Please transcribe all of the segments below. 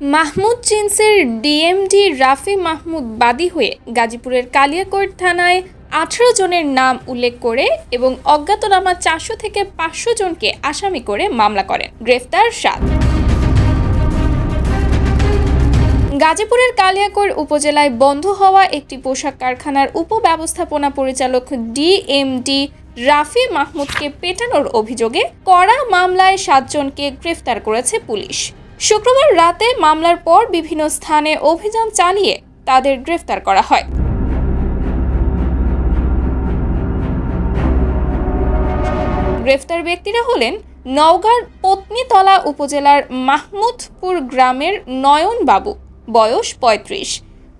মাহমুদ জিন্সের ডিএমডি রাফি মাহমুদ বাদী হয়ে গাজীপুরের কালিয়াকোট থানায় আঠারো জনের নাম উল্লেখ করে এবং অজ্ঞাতনামা চারশো থেকে পাঁচশো জনকে আসামি করে মামলা করেন। গ্রেফতার সাত। গাজীপুরের কালিয়াকৈর উপজেলায় বন্ধ হওয়া একটি পোশাক কারখানার উপব্যবস্থাপনা পরিচালক ডিএমডি রাফি মাহমুদকে পেটানোর অভিযোগে কড়া মামলায় সাতজনকে গ্রেফতার করেছে পুলিশ। শুক্রবার রাতে মামলার পর বিভিন্ন স্থানে অভিযান চালিয়ে তাদের গ্রেফতার করা হয়। গ্রেফতার ব্যক্তিরা হলেন নওগাঁর পত্নীতলা উপজেলার মাহমুদপুর গ্রামের নয়ন বাবু বয়স পঁয়ত্রিশ,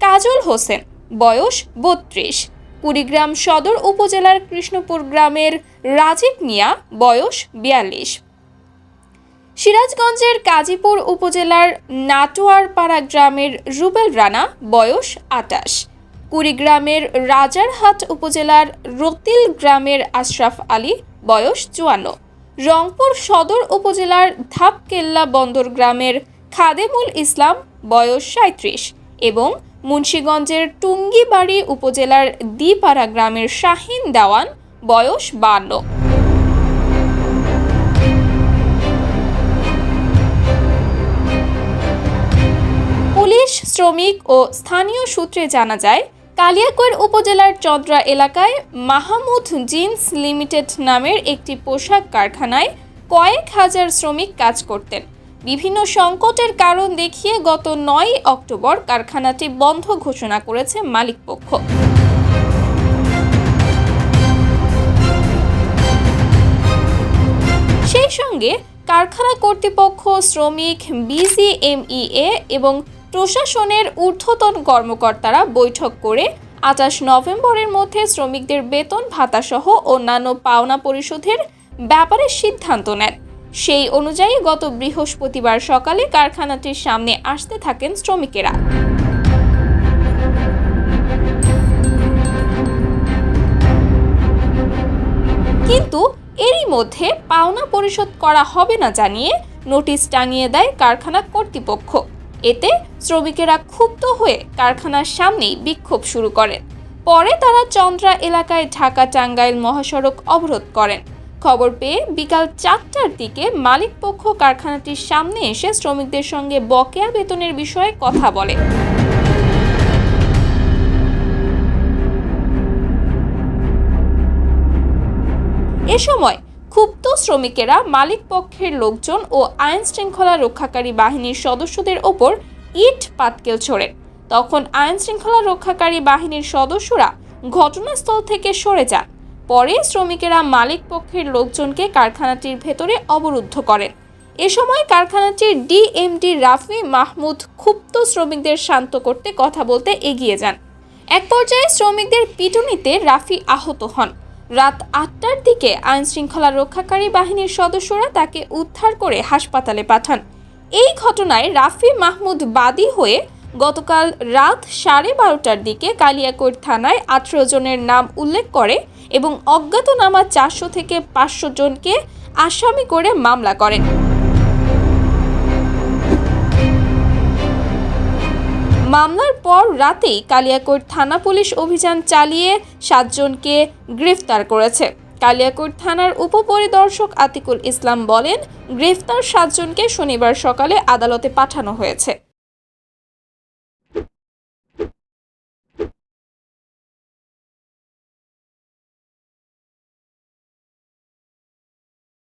কাজল হোসেন, বয়স বত্রিশ, কুড়িগ্রাম সদর উপজেলার কৃষ্ণপুর গ্রামের রাজীব মিয়া, বয়স বিয়াল্লিশ। সিরাজগঞ্জের কাজীপুর উপজেলার নাটোয়ারপাড়া গ্রামের রুবেল রানা, বয়স আটাশ। কুড়িগ্রামের রাজারহাট উপজেলার রতিল গ্রামের আশরাফ আলী, বয়স চুয়ান্ন। রংপুর সদর উপজেলার ধাপকেল্লা বন্দর গ্রামের খাদেমুল ইসলাম, বয়স সাঁত্রিশ এবং মুন্সীগঞ্জের টুঙ্গিবাড়ি উপজেলার দিপাড়া গ্রামের শাহিন দেওয়ান, বয়স বান্ন। শ্রমিক ও স্থানীয় সূত্রে জানা যায়, কালিয়াকৈর উপজেলার চন্দ্রা এলাকায় মাহমুদ জিন্স লিমিটেড নামের একটি পোশাক কারখানায় কয়েক হাজার শ্রমিক কাজ করতেন। বিভিন্ন সংকটের কারণ দেখিয়ে গত নয় অক্টোবর কারখানাটি বন্ধ ঘোষণা করেছে মালিকপক্ষ। সেই সঙ্গে কারখানা কর্তৃপক্ষ, শ্রমিক, বিজিএমইএ এবং প্রশাসনের ঊর্ধ্বতন কর্মকর্তারা বৈঠক করে আঠাশ নভেম্বরের মধ্যে শ্রমিকদের বেতন, ভাতাসহ অন্যান্য পাওনা পরিশোধের ব্যাপারে সিদ্ধান্ত নেন। সেই অনুযায়ী গত বৃহস্পতিবার সকালে কারখানাটির সামনে আসতে থাকেন শ্রমিকেরা। কিন্তু এরই মধ্যে পাওনা পরিশোধ করা হবে না জানিয়ে নোটিশ টাঙিয়ে দেয় কারখানা কর্তৃপক্ষ। এতে শ্রমিকেরা ক্ষুব্ধ হয়ে কারখানার সামনেই বিক্ষোভ শুরু করেন। পরে তারা চন্দ্রা এলাকায় ঢাকা টাঙ্গাইল মহাসড়ক অবরোধ করেন। খবর পেয়ে বিকাল চারটার দিকে মালিকপক্ষ কারখানাটির সামনে এসে শ্রমিকদের সঙ্গে বকেয়া বেতনের বিষয়ে কথা বলে। এ সময় ক্ষুব্ধ শ্রমিকেরা মালিক পক্ষের লোকজন ও আইন শৃঙ্খলা রক্ষাকারী বাহিনীর সদস্যদের ওপর ইট পাতকেল ছোড়েন তখন আইন শৃঙ্খলা রক্ষাকারী বাহিনীর সদস্যরা ঘটনাস্থল থেকে সরে যান। পরে শ্রমিকেরা মালিক পক্ষের লোকজনকে কারখানাটির ভেতরে অবরুদ্ধ করেন। এ সময় কারখানাটির ডিএমডি রাফি মাহমুদ ক্ষুব্ধ শ্রমিকদের শান্ত করতে কথা বলতে এগিয়ে যান। এক পর্যায়ে শ্রমিকদের পিটুনিতে রাফি আহত হন। রাত আটটার দিকে আইন শৃঙ্খলা রক্ষাকারী বাহিনীর সদস্যরা তাকে উদ্ধার করে হাসপাতালে পাঠান। এই ঘটনায় রাফি মাহমুদ বাদী হয়ে গতকাল রাত সাড়ে বারোটার দিকে কালিয়াকৈর থানায় আঠেরো জনের নাম উল্লেখ করে এবং অজ্ঞাতনামা চারশো থেকে পাঁচশো জনকে আসামি করে মামলা করেন। মামলার পর রাতেই কালিয়াকৈর থানা পুলিশ অভিযান চালিয়ে সাতজনকে গ্রেফতার করেছে। কালিয়াকৈর থানার উপপরিদর্শক আতিকুল ইসলাম বলেন, গ্রেফতার সাতজনকে শনিবার সকালে আদালতে পাঠানো হয়েছে।